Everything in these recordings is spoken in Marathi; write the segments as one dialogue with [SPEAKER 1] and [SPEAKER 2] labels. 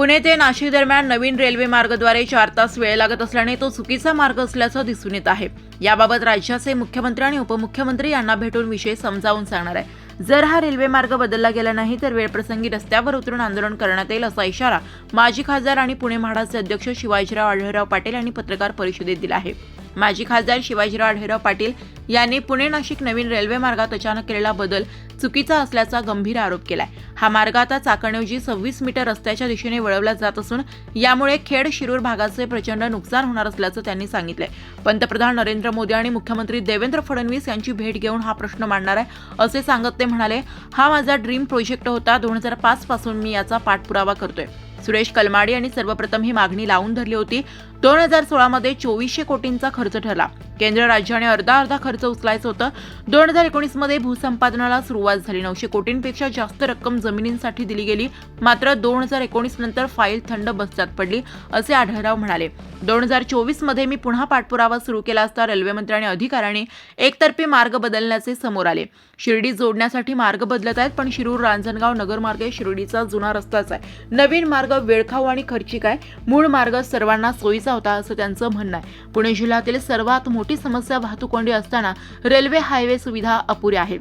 [SPEAKER 1] पुणे ते नाशिक दरम्यान नवीन रेल्वे मार्गद्वारे चार तास वेळ लागत असल्याने तो चुकीचा मार्ग असल्याचं दिसून येत आहे. याबाबत राज्याचे मुख्यमंत्री आणि उपमुख्यमंत्री यांना भेटून विषय समजावून सांगणार आहे. जर हा रेल्वे मार्ग बदलला गेला नाही तर वेळप्रसंगी रस्त्यावर उतरून आंदोलन करण्यात येईल असा इशारा माजी खासदार आणि पुणे म्हाडाचे अध्यक्ष शिवाजीराव आढळराव पाटील यांनी पत्रकार परिषदेत दिला आहे. माजी खासदार शिवाजीराव आढळराव पाटील यांनी पुणे नाशिक नवीन रेल्वे मार्गात अचानक केलेला बदल चुकीचा असल्याचा गंभीर आरोप केलाय. हा मार्ग आता चाकणऐवजी सव्वीस मीटर रस्त्याच्या दिशेने वळवला जात असून यामुळे खेड शिरूर भागाचे प्रचंड नुकसान होणार असल्याचं त्यांनी सांगितलंय. पंतप्रधान नरेंद्र मोदी आणि मुख्यमंत्री देवेंद्र फडणवीस यांची भेट घेऊन हा प्रश्न मांडणार आहे असे सांगत ते म्हणाले हा माझा ड्रीम प्रोजेक्ट होता दोन हजार पाच पासून मी याचा पाठपुरावा करतोय. सुरेश कलमाडी यांनी सर्वप्रथम ही मागणी लावून धरली होती दोन हजार सोळामध्ये चोवीसशे कोटींचा खर्च ठरला. केंद्र राज्याने अर्धा अर्धा खर्च उचलायचं होतं. दोन हजार एकोणीसमध्ये भूसंपादनाला सुरुवात झाली. नऊशे कोटींपेक्षा जास्त रक्कम जमिनींसाठी दिली गेली. मात्र दोन हजार एकोणीस नंतर फाईल थंड बसतात पडली असे आढळराव म्हणाले. दोन हजार चोवीसमध्ये मी पुन्हा पाठपुरावा सुरू केला असता रेल्वेमंत्री आणि अधिकाऱ्यांनी एकतर्फी मार्ग बदलण्याचे समोर आले. शिर्डी जोडण्यासाठी मार्ग बदलत आहेत पण शिरूर रांजणगाव नगरमार्ग हे शिर्डीचा जुना रस्ताच आहे. नवीन मार्ग वेळखाऊ आणि खर्चिक आहे. मूळ मार्ग सर्वांना सोयीचा होता असं त्यांचं म्हणणं आहे. पुणे जिल्ह्यातील सर्वात मोठी समस्या वाहतूक कोंडी असताना रेल्वे हायवे सुविधा अपुऱ्या आहेत.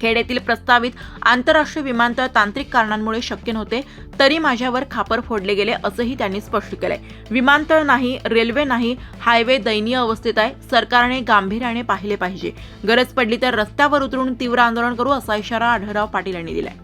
[SPEAKER 1] खेड येथील प्रस्तावित आंतरराष्ट्रीय विमानतळ तांत्रिक कारणांमुळे शक्य नव्हते तरी माझ्यावर खापर फोडले गेले असंही त्यांनी स्पष्ट केलंय. विमानतळ नाही रेल्वे नाही हायवे दयनीय अवस्थेत आहे सरकारने गांभीर्याने पाहिले पाहिजे. गरज पडली तर रस्त्यावर उतरून तीव्र आंदोलन करू असा इशारा आढळराव पाटील यांनी दिलाय.